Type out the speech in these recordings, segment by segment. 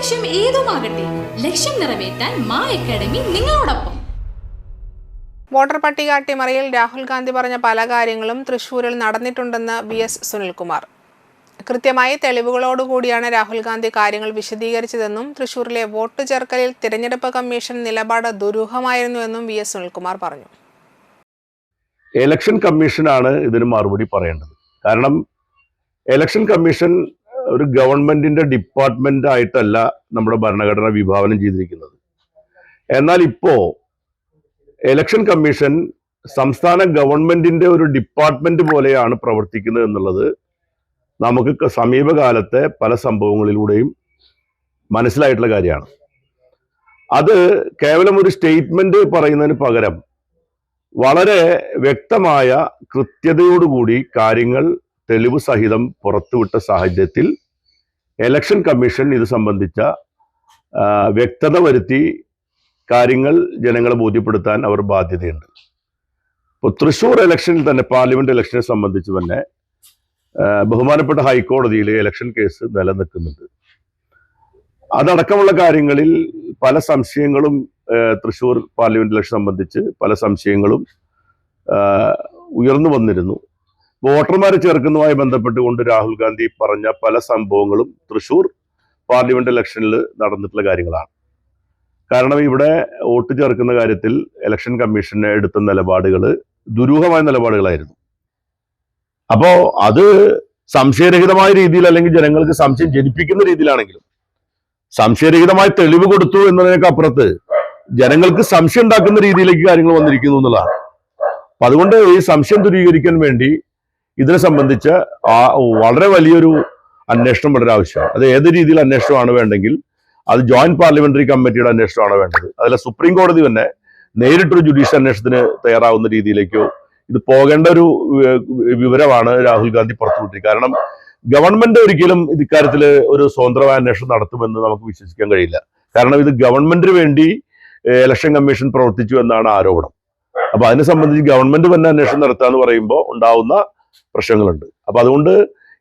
ലക്ഷ്യം ഏതുമാകട്ടെ ലക്ഷ്യം നിറവേറ്റാൻ മാ അക്കാഡമി നിങ്ങളോടൊപ്പം. വോട്ടർ പട്ടിക അട്ടിമറിയിൽ രാഹുൽ ഗാന്ധി പറഞ്ഞ പല കാര്യങ്ങളും തൃശൂരിൽ നടന്നിട്ടുണ്ടെന്ന് വി എസ് സുനിൽകുമാർ. കൃത്യമായി തെളിവുകളോടുകൂടിയാണ് രാഹുൽ ഗാന്ധി കാര്യങ്ങൾ വിശദീകരിച്ചതെന്നും തൃശൂരിലെ വോട്ട് ചേർക്കലിൽ തിരഞ്ഞെടുപ്പ് കമ്മീഷൻ നിലപാട് ദുരൂഹമായിരുന്നുവെന്നും വി എസ് സുനിൽകുമാർ പറഞ്ഞു. ഇലക്ഷൻ കമ്മീഷനാണ് ഇതിന് മറുപടി പറയേണ്ടത്. കാരണം ഇലക്ഷൻ കമ്മീഷൻ ഒരു ഗവൺമെന്റിന്റെ ഡിപ്പാർട്ട്മെന്റ് ആയിട്ടല്ല നമ്മുടെ ഭരണഘടന വിഭാവനം ചെയ്തിരിക്കുന്നത്. എന്നാൽ ഇപ്പോ ഇലക്ഷൻ കമ്മീഷൻ സംസ്ഥാന ഗവൺമെന്റിന്റെ ഒരു ഡിപ്പാർട്ട്മെന്റ് പോലെയാണ് പ്രവർത്തിക്കുന്നത് എന്നുള്ളത് നമുക്ക് സമീപകാലത്തെ പല സംഭവങ്ങളിലൂടെയും മനസ്സിലായിട്ടുള്ള കാര്യമാണ്. അത് കേവലം ഒരു സ്റ്റേറ്റ്മെന്റ് പറയുന്നതിന് പകരം വളരെ വ്യക്തമായ കൃത്യതയോടുകൂടി കാര്യങ്ങൾ തെളിവ് സഹിതം പുറത്തുവിട്ട സാഹചര്യത്തിൽ ഇലക്ഷൻ കമ്മീഷൻ ഇത് സംബന്ധിച്ച വ്യക്തത വരുത്തി കാര്യങ്ങൾ ജനങ്ങളെ ബോധ്യപ്പെടുത്താൻ അവർ ബാധ്യതയുണ്ട്. ഇപ്പോൾ തൃശ്ശൂർ ഇലക്ഷനിൽ തന്നെ പാർലമെന്റ് ഇലക്ഷനെ സംബന്ധിച്ച് തന്നെ ബഹുമാനപ്പെട്ട ഹൈക്കോടതിയിൽ ഇലക്ഷൻ കേസ് നിലനിൽക്കുന്നുണ്ട്. അതടക്കമുള്ള കാര്യങ്ങളിൽ പല സംശയങ്ങളും തൃശ്ശൂർ പാർലമെന്റ് ഇലക്ഷൻ സംബന്ധിച്ച് പല സംശയങ്ങളും ഉയർന്നു വന്നിരുന്നു. വോട്ടർമാരെ ചേർക്കുന്നതുമായി ബന്ധപ്പെട്ടുകൊണ്ട് രാഹുൽ ഗാന്ധി പറഞ്ഞ പല സംഭവങ്ങളും തൃശൂർ പാർലമെന്റ് ഇലക്ഷനിൽ നടന്നിട്ടുള്ള കാര്യങ്ങളാണ്. കാരണം ഇവിടെ വോട്ട് ചേർക്കുന്ന കാര്യത്തിൽ ഇലക്ഷൻ കമ്മീഷന് എടുത്ത നിലപാടുകൾ ദുരൂഹമായ നിലപാടുകളായിരുന്നു. അപ്പോൾ അത് സംശയരഹിതമായ രീതിയിൽ അല്ലെങ്കിൽ ജനങ്ങൾക്ക് സംശയം ജനിപ്പിക്കുന്ന രീതിയിലാണെങ്കിലും സംശയരഹിതമായ തെളിവ് കൊടുത്തു എന്നതിനേക്കപ്പുറത്ത് ജനങ്ങൾക്ക് സംശയം ഉണ്ടാക്കുന്ന രീതിയിലേക്ക് കാര്യങ്ങൾ വന്നിരിക്കുന്നു എന്നുള്ളതാണ്. അപ്പൊ അതുകൊണ്ട് ഈ സംശയം ദൂരീകരിക്കാൻ വേണ്ടി ഇതിനെ സംബന്ധിച്ച് ആ വളരെ വലിയൊരു അന്വേഷണം വളരെ ആവശ്യമാണ്. അത് ഏത് രീതിയിൽ അന്വേഷണമാണ് വേണ്ടെങ്കിൽ അത് ജോയിന്റ് പാർലമെന്ററി കമ്മിറ്റിയുടെ അന്വേഷണമാണ് വേണ്ടത്. അതിലെ സുപ്രീം കോടതി തന്നെ നേരിട്ടൊരു ജുഡീഷ്യൽ അന്വേഷണത്തിന് തയ്യാറാവുന്ന രീതിയിലേക്കോ ഇത് പോകേണ്ട ഒരു വിവരമാണ് രാഹുൽ ഗാന്ധി പുറത്തുവിട്ടത് കാരണം ഗവൺമെന്റ് ഒരിക്കലും ഇക്കാര്യത്തിൽ ഒരു സ്വതന്ത്രമായ അന്വേഷണം നടത്തുമെന്ന് നമുക്ക് വിശ്വസിക്കാൻ കഴിയില്ല. കാരണം ഇത് ഗവൺമെന്റിന് വേണ്ടി ഇലക്ഷൻ കമ്മീഷൻ പ്രവർത്തിച്ചു എന്നാണ് ആരോപണം. അപ്പൊ അതിനെ സംബന്ധിച്ച് ഗവൺമെന്റ് തന്നെ അന്വേഷണം നടത്താന്ന് പറയുമ്പോൾ ഉണ്ടാവുന്ന പ്രശ്നങ്ങളുണ്ട്. അപ്പൊ അതുകൊണ്ട്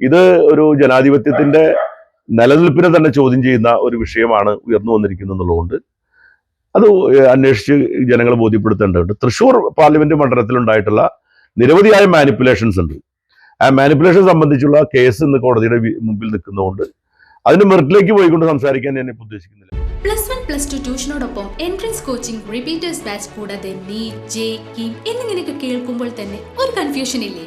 ഇത് ഒരു ജനാധിപത്യത്തിന്റെ നിലനിൽപ്പിനെ തന്നെ ചോദ്യം ചെയ്യുന്ന ഒരു വിഷയമാണ് ഉയർന്നു വന്നിരിക്കുന്നത് എന്നുള്ളതുകൊണ്ട് അത് അന്വേഷിച്ച് ജനങ്ങളെ ബോധ്യപ്പെടുത്തേണ്ടതുണ്ട്. തൃശ്ശൂർ പാർലമെന്റ് മണ്ഡലത്തിൽ ഉണ്ടായിട്ടുള്ള നിരവധിയായ മാനിപ്പുലേഷൻസ് ഉണ്ട്. ആ മാനിപ്പുലേഷൻ സംബന്ധിച്ചുള്ള കേസ് ഇന്ന് കോടതിയുടെ മുമ്പിൽ നിൽക്കുന്നതുകൊണ്ട് അതിന്റെ മെറിറ്റിലേക്ക് പോയിക്കൊണ്ട് സംസാരിക്കാൻ ഞാൻ ഇപ്പോൾ ഉദ്ദേശിക്കുന്നില്ല. പ്ലസ് വൺ പ്ലസ് ടു ട്യൂഷനോടൊപ്പം എൻട്രൻസ് കോച്ചിങ് റിപ്പീറ്റേഴ്സ് ബാച്ച് കൂടാതെ നീ ജെ കിം എന്നിങ്ങനെയൊക്കെ കേൾക്കുമ്പോൾ തന്നെ ഒരു കൺഫ്യൂഷൻ ഇല്ലേ